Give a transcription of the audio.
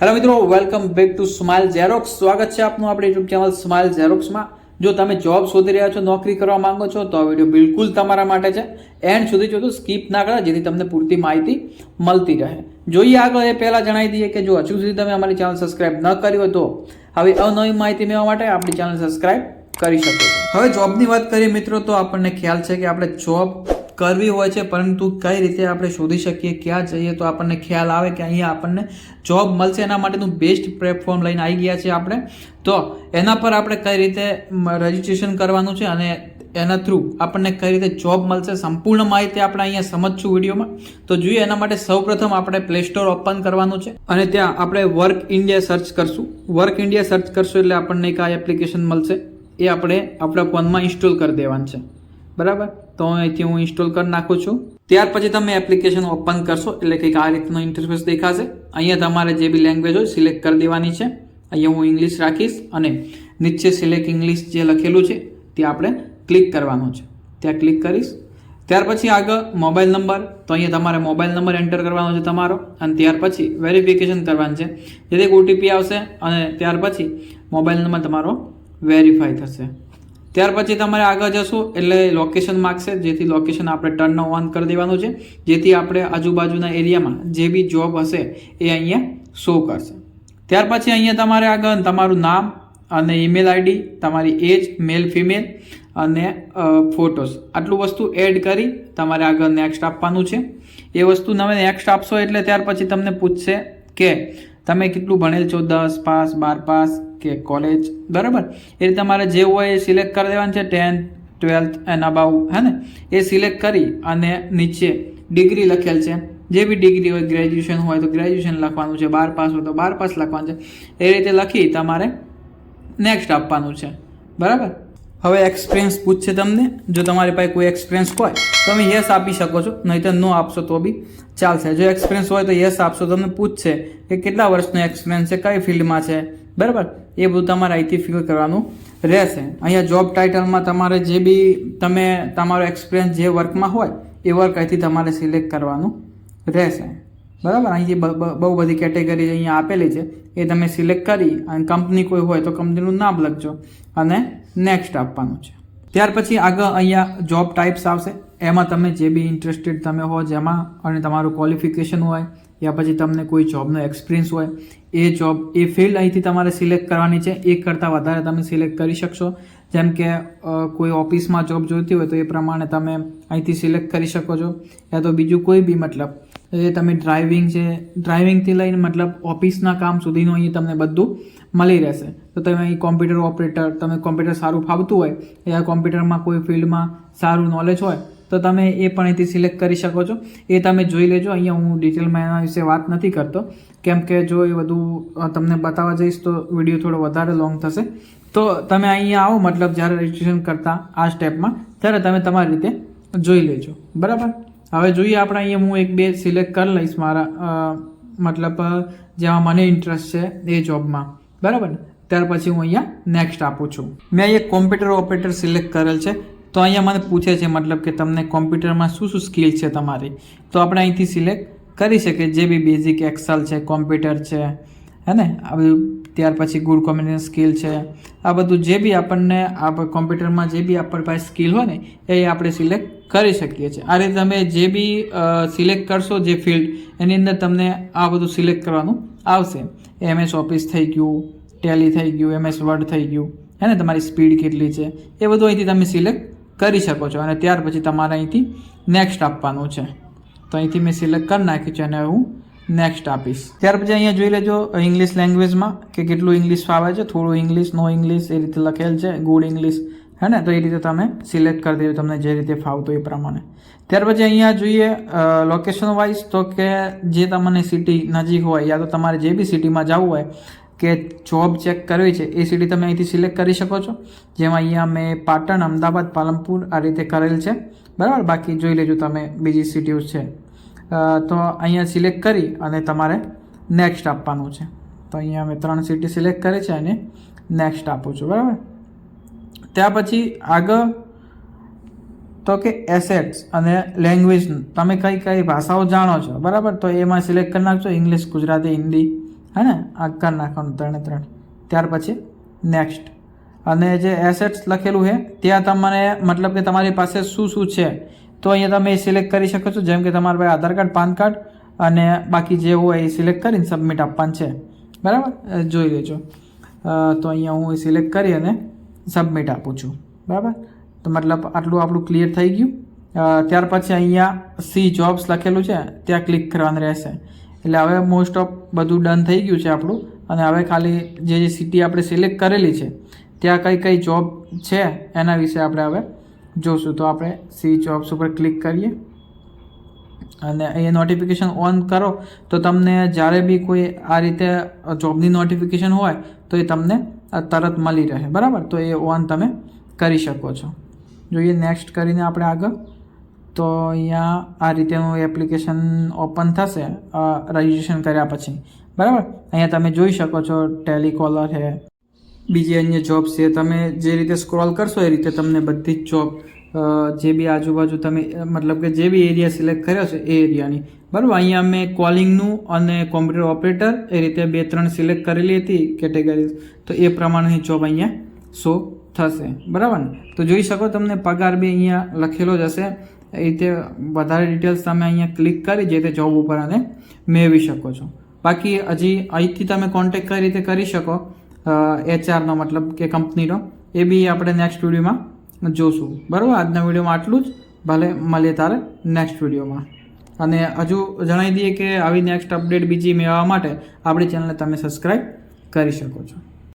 Hello મિત્રો welcome back to smile xerox સ્વાગત છે આપનું આપણી યુટ્યુબ ચેનલ સ્માઇલ ઝેરોક્સમાં જો તમે જોબ શોધી રહ્યા છો, નોકરી કરવા માંગો છો, તો આ વીડિયો બિલકુલ તમારા માટે છે. એન્ડ સુધી જોતો સ્કીપ ના કરો જેથી તમને પૂરતી માહિતી મળતી રહે. જોઈએ આગળ એ પહેલાં જણાવી દઈએ કે જો હજુ સુધી તમે અમારી ચેનલ સબસ્ક્રાઇબ ન કરી હોય તો હવે અવનવી માહિતી મેળવવા માટે આપણી ચેનલ સબસ્ક્રાઇબ કરી શકો હવે જોબની વાત કરીએ મિત્રો, તો આપણને ખ્યાલ છે કે આપણે જોબ કરવી હોય છે, પરંતુ કઈ રીતે આપણે શોધી શકીએ, ક્યાં જઈએ, તો આપણને ખ્યાલ આવે કે અહીંયા આપણને જોબ મળશે. એના માટેનું બેસ્ટ પ્લેટફોર્મ લઈને આવી ગયા છે આપણે. તો એના પર આપણે કઈ રીતે રજીસ્ટ્રેશન કરવાનું છે અને એના થ્રુ આપણને કઈ રીતે જોબ મળશે, સંપૂર્ણ માહિતી આપણે અહીંયા સમજશું વિડીયોમાં. તો જોઈએ એના માટે સૌપ્રથમ આપણે પ્લે સ્ટોર ઓપન કરવાનું છે અને ત્યાં આપણે વર્ક ઇન્ડિયા સર્ચ કરશું. વર્ક ઇન્ડિયા સર્ચ કરશું એટલે આપણને એક આ એપ્લિકેશન મળશે. એ આપણે આપણા ફોનમાં ઇન્સ્ટોલ કરી દેવાનું છે. બરાબર? તો અહીંથી હું ઇન્સ્ટોલ કરી નાખું છું. ત્યાર પછી તમે એપ્લિકેશન ઓપન કરશો, એટલે કંઈક આ રીતનો ઇન્ટરફેસ દેખાશે. અહીંયા તમારે જે બી લેંગ્વેજ હોય સિલેક્ટ કરી દેવાની છે. અહીંયા હું ઇંગ્લિશ રાખીશ અને નીચે સિલેક્ટ ઇંગ્લિશ જે લખેલું છે તે આપણે ક્લિક કરવાનું છે. ત્યાં ક્લિક કરીશ. ત્યાર પછી આગળ મોબાઈલ નંબર તો અહીંયા તમારે મોબાઈલ નંબર એન્ટર કરવાનો છે તમારો. અને ત્યાર પછી વેરિફિકેશન કરવાનું છે. જેથી ઓટીપી આવશે અને ત્યાર પછી મોબાઈલ નંબર તમારો વેરીફાઈ થશે. ત્યાર પછી તમારે આગળ જશો એટલે લોકેશન માગશે, જેથી લોકેશન આપણે ટર્ન ઓન કરી દેવાનું છે, જેથી આપણે આજુબાજુના એરિયામાં જે બી જોબ હશે એ અહીંયા શો કરશે. ત્યાર પછી અહીંયા તમારે આગળ તમારું નામ અને ઈમેલ આઈડી તમારી એજ મેલ ફિમેલ અને ફોટોસ આટલું વસ્તુ એડ કરી તમારે આગળ નેક્સ્ટ આપવાનું છે. એ વસ્તુ તમે નેક્સ્ટ આપશો એટલે ત્યાર પછી તમને પૂછશે કે તમે કેટલું ભણેલ છો? દસ પાસ, બાર પાસ કે કોલેજ? બરાબર. એ રીતે તમારે જે હોય એ સિલેક્ટ કરી દેવાનું છે. ટેન્થ, ટ્વેલ્થ એન્ડ અબાઉ હે ને? એ સિલેક્ટ કરી અને નીચે ડિગ્રી લખેલ છે. જે બી ડિગ્રી હોય, ગ્રેજ્યુએશન હોય તો ગ્રેજ્યુએશન લખવાનું છે. બાર પાસ હોય તો બાર પાસ લખવાનું છે. એ રીતે લખી તમારે નેક્સ્ટ આપવાનું છે. બરાબર? હવે એક્સપિરિયન્સ પૂછશે તમને. જો તમારી પાસે કોઈ એક્સપિરિયન્સ હોય તો તમે યસ આપી શકો છો. નહીં તો નો આપશો તો બી ચાલશે. જો એક્સપિરિયન્સ હોય તો યસ આપશો. તમને પૂછશે કે કેટલા વર્ષનો એક્સપિરિયન્સ છે, કઈ ફિલ્ડમાં છે. બરાબર? એ બધું તમારે અહીંથી ફિલ કરવાનું રહેશે. અહીંયા જોબ ટાઇટલમાં તમારે જે બી તમે તમારો એક્સપિરિયન્સ જે વર્કમાં હોય, એ વર્ક અહીંથી તમારે સિલેક્ટ કરવાનું રહેશે. બરાબર? અહીંથી બહુ બધી કેટેગરી અહીંયા આપેલી છે, એ તમે સિલેક્ટ કરી અને કંપની કોઈ હોય તો કંપનીનું નામ લખજો અને નેક્સ્ટ આપવાનું છે. ત્યાર પછી આગળ અહીંયા જોબ ટાઈપ્સ આવશે. એમાં તમે જે બી ઇન્ટરેસ્ટેડ તમે હો, જેમાં અને તમારું ક્વોલિફિકેશન હોય, યા પછી તમને કોઈ જોબનો એક્સપિરિયન્સ હોય, એ જોબ, એ ફિલ્ડ અહીંથી તમારે સિલેક્ટ કરવાની છે. એક કરતાં વધારે તમે સિલેક્ટ કરી શકશો. જેમ કે કોઈ ઓફિસમાં જોબ જોઈતી હોય તો એ પ્રમાણે તમે અહીંથી સિલેક્ટ કરી શકો છો. યા તો બીજું કોઈ બી મતલબ, એ તમે ડ્રાઇવિંગ છે ડ્રાઇવિંગથી લઈને મતલબ ઓફિસના કામ સુધીનું અહીં તમને બધું મળી રહેશે. તો તમે અહીં કોમ્પ્યુટર ઓપરેટર તમે કોમ્પ્યુટર સારું ફાવતું હોય, યા કોમ્પ્યુટરમાં કોઈ ફિલ્ડમાં સારું નોલેજ હોય, તો તમે એ પણ અહીંથી સિલેક્ટ કરી શકો છો. એ તમે જોઈ લેજો. અહીંયા હું ડિટેલમાં એના વિશે વાત નથી કરતો. કેમ કે જો એ બધું તમને બતાવવા જઈશ તો વીડિયો થોડો વધારે લોંગ થશે. તો તમે અહીંયા આવો, મતલબ જ્યારે રજિસ્ટ્રેશન કરતા આ સ્ટેપમાં ત્યારે તમે તમારી રીતે જોઈ લેજો. બરાબર? હવે જોઈએ આપણે અહીંયા હું એક બે સિલેક્ટ કરી લઈશ મારા મતલબ જેમાં મને ઇન્ટરેસ્ટ છે એ જોબમાં બરાબર ને? ત્યાર પછી હું અહીંયા નેક્સ્ટ આપું છું. મેં અહીંયા કોમ્પ્યુટર ઓપરેટર સિલેક્ટ કરેલ છે. તો અહીંયા મને પૂછે છે, મતલબ કે તમને કોમ્પ્યુટરમાં શું શું સ્કિલ છે તમારી? તો આપણે અહીંથી સિલેક્ટ કરી શકીએ. જે બી બેઝિક એક્સલ છે કોમ્પ્યુટર છે હે ને આ બધું ત્યાર પછી ગુડ કોમ્યુનિકેશન સ્કિલ છે. આ બધું જે બી આપણને આપણે કોમ્પ્યુટરમાં જે બી આપણી પાસે સ્કિલ હોય ને, એ આપણે સિલેક્ટ કરી શકીએ છીએ. આ રીતે તમે જે બી સિલેક્ટ કરશો જે ફિલ્ડ, એની અંદર તમને આ બધું સિલેક્ટ કરવાનું આવશે. એમએસ ઓફિસ થઈ ગયું, ટેલી થઈ ગયું, એમએસ વર્ડ થઈ ગયું હે ને તમારી સ્પીડ કેટલી છે? એ બધું અહીંથી તમે સિલેક્ટ કરી શકો છો. અને ત્યાર પછી તમારે અહીંથી નેક્સ્ટ આપવાનું છે. તો અહીંથી મેં સિલેક્ટ કરી નાખ્યું છે અને હું નેક્સ્ટ આપીશ. ત્યાર પછી અહીંયા જોઈ લેજો ઇંગ્લિશ લેંગ્વેજમાં કે કેટલું ઇંગ્લિશ ફાવે છે. થોડું ઇંગ્લિશ નો ઇંગ્લિશ એ રીતે લખેલ છે. ગુડ ઇંગ્લિશ હે ને? તો એ રીતે તમે સિલેક્ટ કરી દેજો તમને જે રીતે ફાવતું એ પ્રમાણે. ત્યાર પછી અહીંયા જોઈએ લોકેશન વાઇઝ તો કે જે તમને સિટી નજીક હોય યા તો તમારે જે બી સિટીમાં જવું હોય કે જોબ ચેક કરવી છે, એ સિટી તમે અહીંથી સિલેક્ટ કરી શકો છો. જેમાં અહીંયા મેં પાટણ, અમદાવાદ, પાલનપુર આ રીતે કરેલ છે. બરાબર? બાકી જોઈ લેજો તમે બીજી સિટીઓ છે. તો અહીંયા સિલેક્ટ કરી અને તમારે નેક્સ્ટ આપવાનું છે. તો અહીંયા મેં ત્રણ સિટી સિલેક્ટ કરી છે અને નેક્સ્ટ આપું છું, બરાબર? ત્યાર પછી આગળ, તો કે એસેટ્સ અને લેંગ્વેજ, તમે કઈ કઈ ભાષાઓ જાણો છો, બરાબર? તો એમાં સિલેક્ટ કરી નાખજો, ઇંગ્લિશ, ગુજરાતી, હિન્દી, હે ને? આ કરી નાખવાનું ત્રણે ત્રણ. ત્યાર પછી નેક્સ્ટ. અને જે એસેટ્સ લખેલું છે, ત્યાં તમને મતલબ કે તમારી પાસે શું શું છે? તો અહીંયા તમે સિલેક્ટ કરી શકો છો. જેમ કે તમારા પાસે આધાર કાર્ડ, પાન કાર્ડ અને બાકી જે હોય એ સિલેક્ટ કરીને સબમિટ આપવાનું છે. બરાબર? જોઈ લેજો. તો અહીંયા હું સિલેક્ટ કરી અને સબમિટ આપું છું. બરાબર? તો મતલબ આટલું આપણું ક્લિયર થઈ ગયું. ત્યાર પછી અહીંયા સી જોબ્સ લખેલું છે. ત્યાં ક્લિક કરવાનું રહેશે. એટલે હવે મોસ્ટ ઓફ બધું ડન થઈ ગયું છે આપણું. અને હવે ખાલી જે જે સિટી આપણે સિલેક્ટ કરેલી છે, ત્યાં કઈ કઈ જોબ છે, એના વિશે આપણે હવે જોશું. તો આપણે સી જોબ્સ ઉપર ક્લિક કરીએ. અને એ નોટિફિકેશન ઓન કરો. તો તમને જ્યારે બી કોઈ આ રીતે જોબની નોટિફિકેશન હોય, તો એ તમને તરત મળી રહે. બરાબર? તો એ ઓન તમે કરી શકો છો. જોઈએ નેક્સ્ટ કરીને આપણે આગળ. તો અહીંયા આ રીતેનું એપ્લિકેશન ઓપન થશે રજિસ્ટ્રેશન કર્યા પછી. બરાબર? અહીંયા તમે જોઈ શકો છો ટેલિકોલર છે. બીજી અન્ય જોબ છે, તમે જે રીતે સ્ક્રોલ કરશો એ રીતે તમને બધી જ જોબ જે બી આજુબાજુ તમે મતલબ કે જે બી એરિયા સિલેક્ટ કર્યો છે એ એરિયાની બરાબર, અહીંયા મેં કોલિંગનું અને કોમ્પ્યુટર ઓપરેટર એ રીતે બે ત્રણ સિલેક્ટ કરેલી હતી કેટેગરીઝ તો એ પ્રમાણેની જોબ અહીંયા શો થશે. બરાબર ને? તો જોઈ શકો તમને પગાર બી અહીંયા લખેલો જ હશે. એ રીતે વધારે ડિટેલ્સ તમે અહીંયા ક્લિક કરી જે તે જોબ ઉપર અને મેળવી શકો છો. બાકી હજી અહીંથી તમે કોન્ટેક કઈ રીતે કરી શકો? એચઆરનો મતલબ કે કંપનીનો એ બી આપણે નેક્સ્ટ વિડીયોમાં જોશું. બરાબર? આજના વિડીયોમાં આટલું જ. ભલે મળીએ તારે નેક્સ્ટ વિડીયોમાં અને હજુ જણાવી દઈએ કે આવી નેક્સ્ટ અપડેટ બીજી મેળવવા માટે આપણી ચેનલને તમે સબસ્ક્રાઈબ કરી શકો છો.